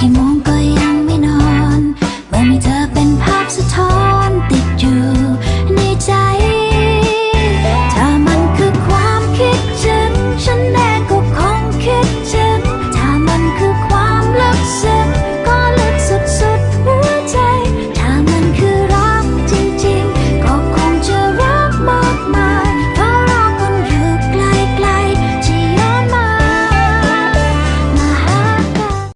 กี่โมง